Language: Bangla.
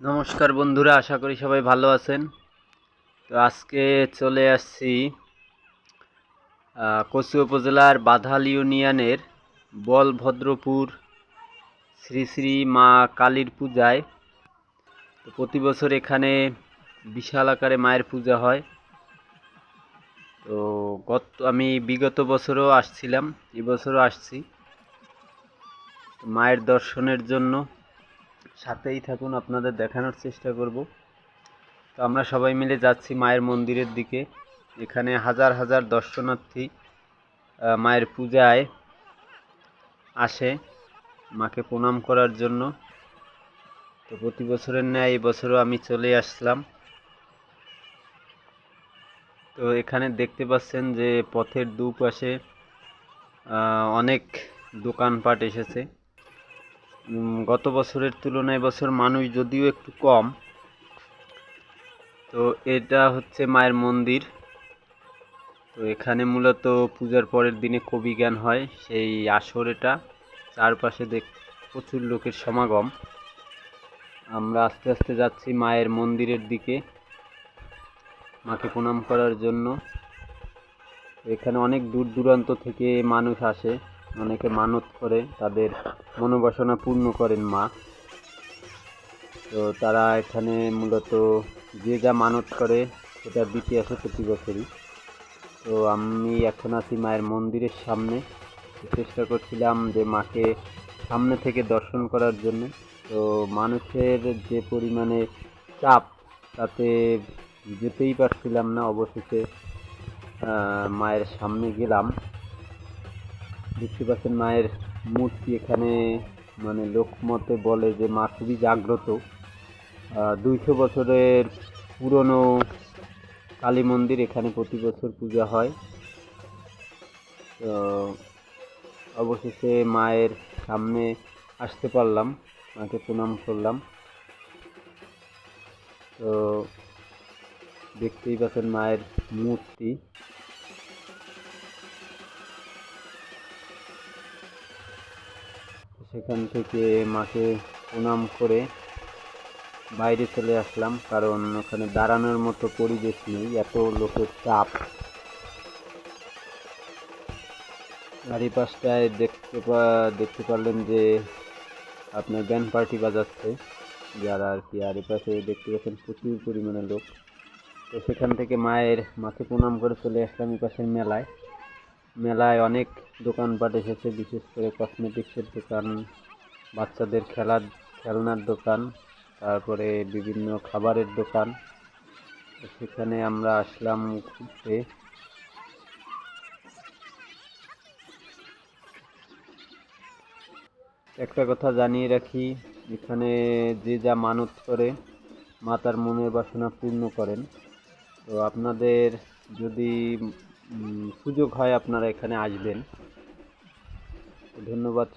নমস্কার বন্ধুরা, আশা করি সবাই ভালো আছেন। তো আজকে চলে আসছি কচু উপজেলার বাধাল ইউনিয়নের বলভদ্রপুর শ্রী শ্রী মা কালীর পূজায়। তো প্রতি বছর এখানে বিশাল আকারে মায়ের পূজা হয়। তো গত, আমি বিগত বছরও আসছিলাম, এবছরও আসছি। মায়ের দর্শনের জন্য। সাথেই থাকুন, আপনাদের দেখানোর চেষ্টা করব। তো আমরা সবাই মিলে যাচ্ছি মায়ের মন্দিরের দিকে। এখানে হাজার হাজার দর্শনার্থী মায়ের পূজায় আসে মাকে প্রণাম করার জন্য। তো প্রতি বছরের ন্যায় এই বছরও আমি চলে আসলাম। তো এখানে দেখতে পাচ্ছেন যে পথের দুপাশে অনেক দোকানপাট এসেছে। গত বছরের তুলনায় বছর মানুষ যদিও একটু কম, তো এটা হচ্ছে মায়ের মন্দির। তো এখানে মূলত পূজার পরের দিনে কবি জ্ঞান হয়, সেই আসর এটা। চারপাশে দেখ, প্রচুর লোকের সমাগম। আমরা আস্তে আস্তে যাচ্ছি মায়ের মন্দিরের দিকে, মাকে প্রণাম করার জন্য। এখানে অনেক দূর দূরান্ত থেকে মানুষ আসে, অনেকে মানত করে তাদের মনোবাসনা পূর্ণ করেন মা। তো তারা এখানে মূলত যে যা মানত করে সেটা দিতে আসে প্রতি বছরই। তো আমি এখন আছি মায়ের মন্দিরের সামনে। চেষ্টা করছিলাম যে মাকে সামনে থেকে দর্শন করার জন্য। তো মানুষের যে পরিমাণে চাপ, তাতে যেতেই পারছিলাম না। অবশেষে মায়ের সামনে গেলাম। দেখতে পাচ্ছেন মায়ের মূর্তি এখানে মানে লোকমতে বলে যে মা খুবই জাগ্রত। দুইশো বছরের পুরনো কালী মন্দির এখানে প্রতি বছর পূজা হয়। তো অবশেষে মায়ের সামনে আসতে পারলাম, মাকে প্রণাম করলাম। তো দেখতেই পাচ্ছেন মায়ের মূর্তি। সেখান থেকে মাকে প্রণাম করে বাইরে চলে আসলাম, কারণ ওখানে দাঁড়ানোর মতো পরিবেশ নেই, এত লোকের চাপ। গাড়ি পাশটায় দেখতে দেখতে পারলেন যে আপনার ব্যান্ড পার্টি বাজাচ্ছে, যারা আর কি আর পাশে দেখতে পাচ্ছেন প্রচুর পরিমাণে লোক। তো সেখান থেকে মায়ের, মাকে প্রণাম করে চলে আসলাম এই পাশের মেলায়। মেলায় অনেক দোকানপাট এসেছে, বিশেষ করে কসমেটিক্সের দোকান, বাচ্চাদের খেলার খেলনার দোকান, তারপরে বিভিন্ন খাবারের দোকান। সেখানে আমরা আসলাম ঘুরতে। একটা কথা জানিয়ে রাখি, এখানে যে যা মানত করে মা তার মনের বাসনা পূর্ণ করেন। তো আপনাদের যদি সুযোগ হয় আপনারা এখানে আসবেন। ধন্যবাদ।